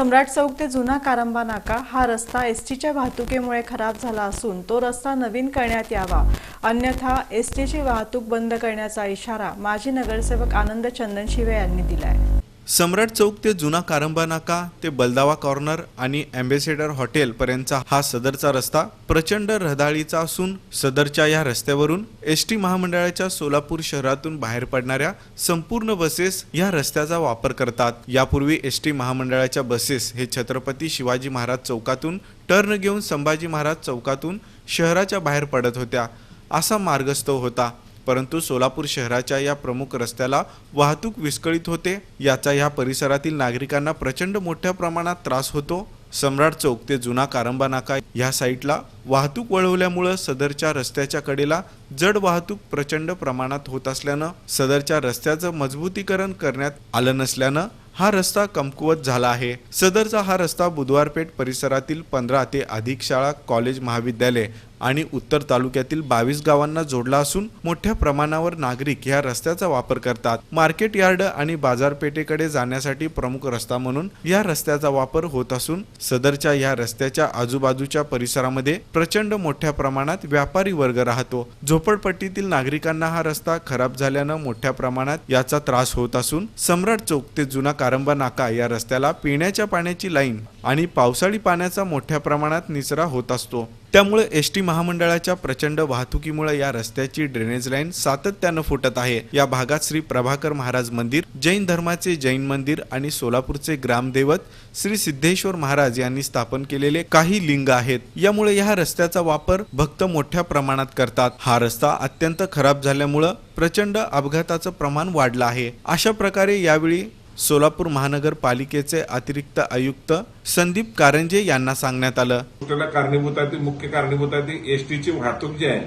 सम्राट चौक ते जुना कारंबा नाका हा रस्ता एस टीच्या वाहतुकीमुळे खराब झाला असून तो रस्ता नवीन करण्यात यावा. अन्यथा एस टीची वाहतूक बंद करण्याचा इशारा माजी नगरसेवक आनंद चंदनशिवे यांनी दिला आहे सम्राट चौक ते जुना कारंबा नाका ते बलदावा कॉर्नर आणि अँबेसेडर हॉटेलपर्यंतचा हा सदरचा रस्ता प्रचंड रहदाळीचा असून सदरच्या या रस्त्यावरून एस टी महामंडळाच्या सोलापूर शहरातून बाहेर पडणाऱ्या संपूर्ण बसेस या रस्त्याचा वापर करतात. यापूर्वी एस टी महामंडळाच्या बसेस हे छत्रपती शिवाजी महाराज चौकातून टर्न घेऊन संभाजी महाराज चौकातून शहराच्या बाहेर पडत होत्या. असा मार्गस्थव होता. परंतु सोलापूर शहराच्या या प्रमुख रस्त्याला वाहतूक विस्कळीत होते. याचा या परिसरातील नागरिकांना प्रचंड मोठ्या प्रमाणात त्रास होतो. सम्राट चौक ते जुना कारंबा नाका या साईटला वाहतूक वळवल्यामुळं सदरच्या रस्त्याच्या कडेला जड वाहतूक प्रचंड प्रमाणात होत असल्यानं सदरच्या रस्त्याचं मजबूतीकरण करण्यात आलं नसल्यानं हा रस्ता कमकुवत झाला आहे. सदरचा हा रस्ता बुधवारपेठ परिसरातील पंधरा ते अधिक शाळा कॉलेज महाविद्यालय आणि उत्तर तालुक्यातील बावीस गावांना जोडला असून मोठ्या प्रमाणावर नागरिक या रस्त्याचा वापर करतात. मार्केट यार्ड आणि बाजारपेठेकडे जाण्यासाठी प्रमुख रस्ता म्हणून या रस्त्याचा वापर होत असून सदरच्या या रस्त्याच्या आजूबाजूच्या परिसरामध्ये प्रचंड मोठ्या प्रमाणात व्यापारी वर्ग राहतो. झोपडपट्टीतील नागरिकांना हा रस्ता खराब झाल्यानं मोठ्या प्रमाणात याचा त्रास होत असून सम्राट चौक ते जुना कारंबा नाका या रस्त्याला पिण्याच्या पाण्याची लाईन आणि पावसाळी पाण्याचा मोठ्या प्रमाणात निचरा होत असतो. त्यामुळे एस टी महामंडळाच्या प्रचंड वाहतुकीमुळे या रस्त्याची ड्रेनेज लाईन सातत्यानं फुटत आहे. या भागात श्री प्रभाकर महाराज मंदिर जैन धर्माचे जैन मंदिर आणि सोलापूरचे ग्रामदैवत श्री सिद्धेश्वर महाराज यांनी स्थापन केलेले काही लिंग आहेत. यामुळे या रस्त्याचा वापर भक्त मोठ्या प्रमाणात करतात. हा रस्ता अत्यंत खराब झाल्यामुळं प्रचंड अपघाताचं प्रमाण वाढलं आहे. अशा प्रकारे यावेळी सोलापूर महानगरपालिकेचे अतिरिक्त आयुक्त संदीप कारंजे यांना सांगण्यात आलं. गोष्टीला कारणीभूत आहे ती मुख्य कारणीभूत आहे ती एसटीची वाहतूक जी आहे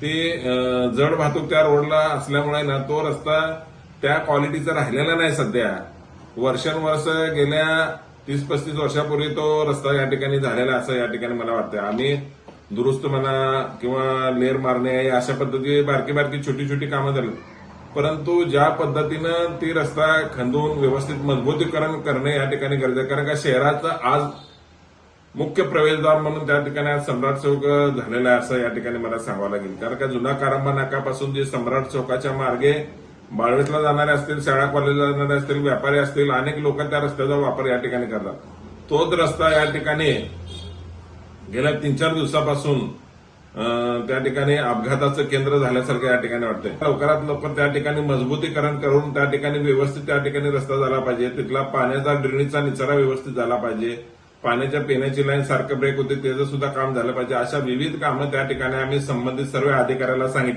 ती जड वाहतूक त्या रोडला असल्यामुळे ना तो रस्ता त्या क्वालिटीचा राहिलेला नाही सध्या. वर्षानुवर्ष गेल्या तीस पस्तीस वर्षापूर्वी तो रस्ता या ठिकाणी झालेला असं या ठिकाणी मला वाटतं आम्ही दुरुस्त म्हणा किंवा लेर मारणे अशा पद्धती बारकी बारकी छोटी छोटी कामं झाली. परंतु ज्या पद्धतीनं ती रस्ता खंदून व्यवस्थित मजबूतीकरण करणे या ठिकाणी गरजेचं आहे. कारण का शहराचं आज मुख्य प्रवेशद्वार म्हणून त्या ठिकाणी आज सम्राट चौक झालेला आहे असं या ठिकाणी मला सांगावं लागेल. कारण का जुना कारंबा नाकापासून जे सम्राट चौकाच्या मार्गे बाळवेतला जाणारे असतील शाळा कॉलेजला जाणारे असतील व्यापारी असतील अनेक लोक त्या रस्त्याचा वापर या ठिकाणी करतात. तोच रस्ता या ठिकाणी गेल्या तीन चार दिवसापासून त्या ठिकाणी अपघाताचं केंद्र झाल्यासारखं या ठिकाणी वाटतंय. लवकरात लवकर त्या ठिकाणी मजबूतीकरण करून त्या ठिकाणी व्यवस्थित त्या ठिकाणी रस्ता झाला पाहिजे. तिथला पाण्याचा ड्रेनेजचा निचरा व्यवस्थित झाला पाहिजे. पाण्याच्या पिण्याची लाईन सारखं ब्रेक होते त्याचं सुद्धा काम झालं पाहिजे. अशा विविध कामं त्या ठिकाणी आम्ही संबंधित सर्व अधिकाऱ्याला सांगितलं.